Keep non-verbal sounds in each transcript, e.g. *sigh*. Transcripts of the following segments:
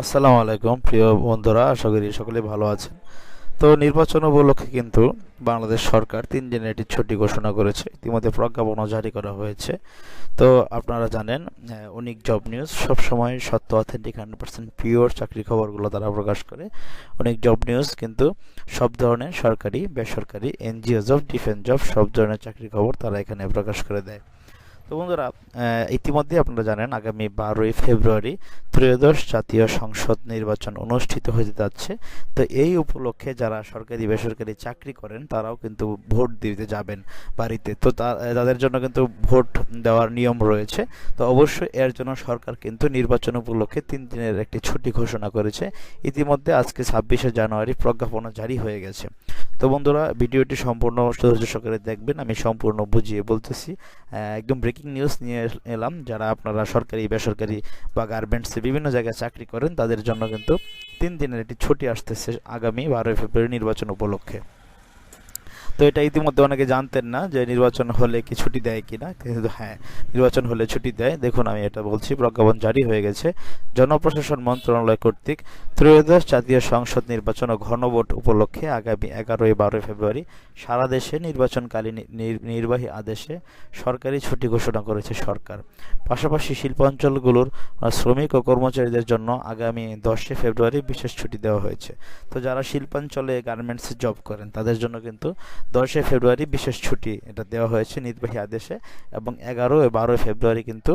আসসালামু আলাইকুম, প্রিয় বন্ধুরা, আশা করি সকলে ভালো আছেন। তো নির্বাচন উপলক্ষে কিন্তু বাংলাদেশ সরকার তিন দিনের একটি ছুটি ঘোষণা করেছে। ইতিমধ্যে প্রজ্ঞাপনও জারি করা হয়েছে। তো আপনারা জানেন অনেক জব নিউজ সবসময় সত্য অথেন্টিক হান্ড্রেড পার্সেন্ট পিওর চাকরি খবরগুলো তারা প্রকাশ করে। অনেক জব নিউজ কিন্তু সব ধরনের সরকারি, বেসরকারি, এনজিও জব ডিফেন্স জব সব ধরনের চাকরি খবর তারা এখানে প্রকাশ করে দেয়। তো বন্ধুরা ইতিমধ্যে আপনারা জানেন আগামী বারোই ফেব্রুয়ারি ত্রয়োদশ জাতীয় সংসদ নির্বাচন অনুষ্ঠিত হতে যাচ্ছে। তো এই উপলক্ষে যারা সরকারি, বেসরকারি চাকরি করেন, তারাও কিন্তু ভোট দিতে যাবেন বাড়িতে। তো তাদের জন্য কিন্তু ভোট দেওয়ার নিয়ম রয়েছে। তো অবশ্যই এর জন্য সরকার কিন্তু নির্বাচন উপলক্ষে তিন দিনের একটি ছুটি ঘোষণা করেছে। ইতিমধ্যে আজকে ছাব্বিশে জানুয়ারি প্রজ্ঞাপনা জারি হয়ে গেছে। তো বন্ধুরা, ভিডিওটি সম্পূর্ণ সহজ সহকারে দেখবেন, আমি সম্পূর্ণ বুঝিয়ে বলতেছি। একদম ব্রেকিং নিউজ নিয়ে এলাম, যারা আপনারা সরকারি, বেসরকারি বা গার্মেন্টসে বিভিন্ন জায়গায় চাকরি করেন, তাদের জন্য কিন্তু তিন দিনের একটি ছুটি আসতেছে আগামী বারোই ফেব্রুয়ারি নির্বাচন উপলক্ষে। তো এটা ইতিমধ্যে অনেকে জানতেন না যে নির্বাচন হলে কি ছুটি দেয় কি না কিন্তু হ্যাঁ নির্বাচন হলে ছুটি দেয়। দেখুন, আমি এটা বলছি, প্রজ্ঞাপন জারি হয়ে গেছে। জনপ্রশাসন মন্ত্রণালয় কর্তৃক ত্রয়োদশ জাতীয় সংসদ নির্বাচন ও ঘনভোট উপলক্ষে আগামী এগারোই বারোই ফেব্রুয়ারি সারা দেশে নির্বাচনকালীন নির্বাহী আদেশে সরকারি ছুটি ঘোষণা করেছে সরকার। পাশাপাশি শিল্পাঞ্চলগুলোর শ্রমিক ও কর্মচারীদের জন্য আগামী দশই ফেব্রুয়ারি বিশেষ ছুটি দেওয়া হয়েছে। তো যারা শিল্পাঞ্চলে গার্মেন্টসে জব করেন, তাদের জন্য কিন্তু দশই ফেব্রুয়ারি বিশেষ ছুটি এটা দেওয়া হয়েছে নির্বাহী আদেশে এবং এগারো বারোই ফেব্রুয়ারি কিন্তু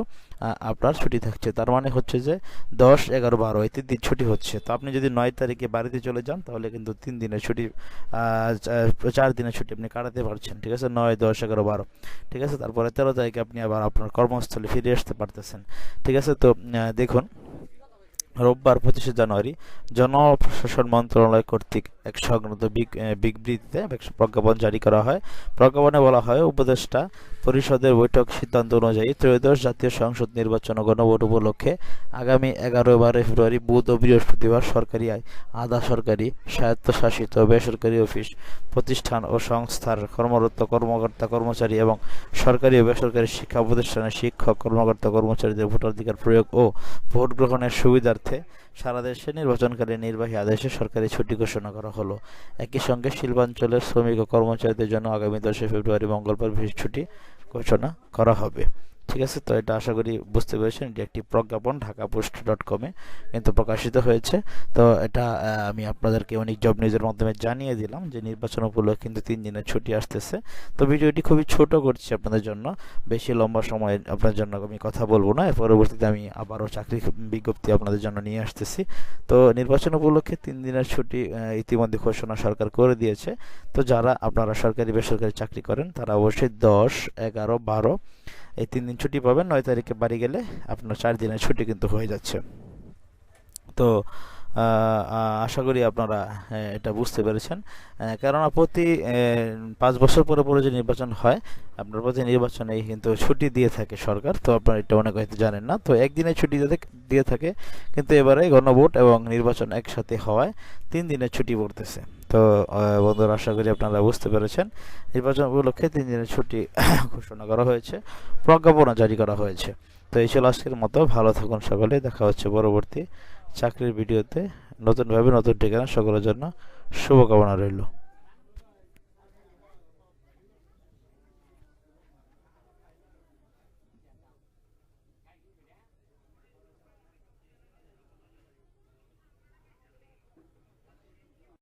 আপনার ছুটি থাকছে। তার মানে হচ্ছে যে দশ, এগারো, বারো এই তিন দিন ছুটি হচ্ছে। তো আপনি যদি নয় তারিখে বাড়িতে চলে যান, তাহলে কিন্তু তিন দিনের ছুটি চার দিনের ছুটি আপনি কাটাতে পারছেন, ঠিক আছে? নয়, দশ, এগারো, বারো, ঠিক আছে? তারপরে তেরো তারিখে আপনি আবার আপনার কর্মস্থলে ফিরে আসতে পারতেছেন, ঠিক আছে? তো দেখুন রোববার পঁচিশে জানুয়ারি জনপ্রশাসন মন্ত্রণালয় কর্তৃক এক সংক্রান্ত বিবৃতিতে প্রজ্ঞাপন জারি করা হয়। প্রজ্ঞাপনে বলা হয়, উপদেষ্টা পরিষদের বৈঠক সিদ্ধান্ত অনুযায়ী ত্রয়োদশ জাতীয় সংসদ নির্বাচন গণভোট উপলক্ষে আগামী এগারো বারো ফেব্রুয়ারি বুধ ও বৃহস্পতিবার সরকারি আয়, আধা সরকারি, স্বায়ত্তশাসিত বেসরকারি অফিস, প্রতিষ্ঠান ও সংস্থার কর্মরত কর্মকর্তা কর্মচারী এবং সরকারি ও বেসরকারি শিক্ষা প্রতিষ্ঠানের শিক্ষক, কর্মকর্তা কর্মচারীদের ভোটাধিকার প্রয়োগ ও ভোট গ্রহণের সুবিধার্থে সারা দেশে নির্বাচনকালীন নির্বাহী আদেশে সরকারি ছুটি ঘোষণা করা হলো। একই সঙ্গে শিল্পাঞ্চলের শ্রমিক ও কর্মচারীদের জন্য আগামী দশই ফেব্রুয়ারি মঙ্গলবার বিশেষ ছুটি ঘোষণা করা হবে। ঠিক আছে? তো এটা আশা করি বুঝতে পেরেছেন এটি একটি প্রজ্ঞাপন ঢাকা পোস্ট ডট কমে কিন্তু প্রকাশিত হয়েছে। তো এটা আমি আপনাদেরকে অনেক জব নিউজের মাধ্যমে জানিয়ে দিলাম যে নির্বাচন উপলক্ষে কিন্তু তিন দিনের ছুটি আসতেছে। তো ভিডিওটি খুবই ছোট করছি আপনাদের জন্য। বেশি লম্বা সময় আপনার জন্য আমি কথা বলব না। পরবর্তীতে আমি আবারও চাকরি বিজ্ঞপ্তি আপনাদের জন্য নিয়ে আসতেছি। তো নির্বাচন উপলক্ষে তিন দিনের ছুটি ইতিমধ্যে ঘোষণা সরকার করে দিয়েছে। তো যারা আপনারা সরকারি, বেসরকারি চাকরি করেন তারা অবশ্যই দশ, এগারো, বারো এই তিন দিন ছুটি পাবেন, নয় তারিখে বাড়ি গেলে আপনার চার দিনের ছুটি কিন্তু হয়ে যাচ্ছে। তো আশা করি আপনারা এটা বুঝতে পেরেছেন। কেননা প্রতি পাঁচ বছর পরে পরে যে নির্বাচন হয়, আপনার প্রতি নির্বাচনে কিন্তু ছুটি দিয়ে থাকে সরকার। তো আপনারা এটা অনেক হয়তো জানেন না। তো একদিনের ছুটি দিয়ে থাকে কিন্তু এবারে গণভোট এবং নির্বাচন একসাথে হওয়ায় তিন দিনের ছুটি পড়তেছে। তো বন্ধুরা, আশা করি আপনারা বুঝতে পেরেছেন। নির্বাচন উপলক্ষে তিন দিনের ছুটি *coughs* ঘোষণা করা হয়েছে প্রজ্ঞাপনা জারি করা হয়েছে। তো এই ছিল আজকের মতো। ভালো থাকুন সকলে। দেখা হচ্ছে পরবর্তী চাকরির ভিডিওতে নতুনভাবে নতুন ঠিকানা সকলের জন্য শুভকামনা রইল।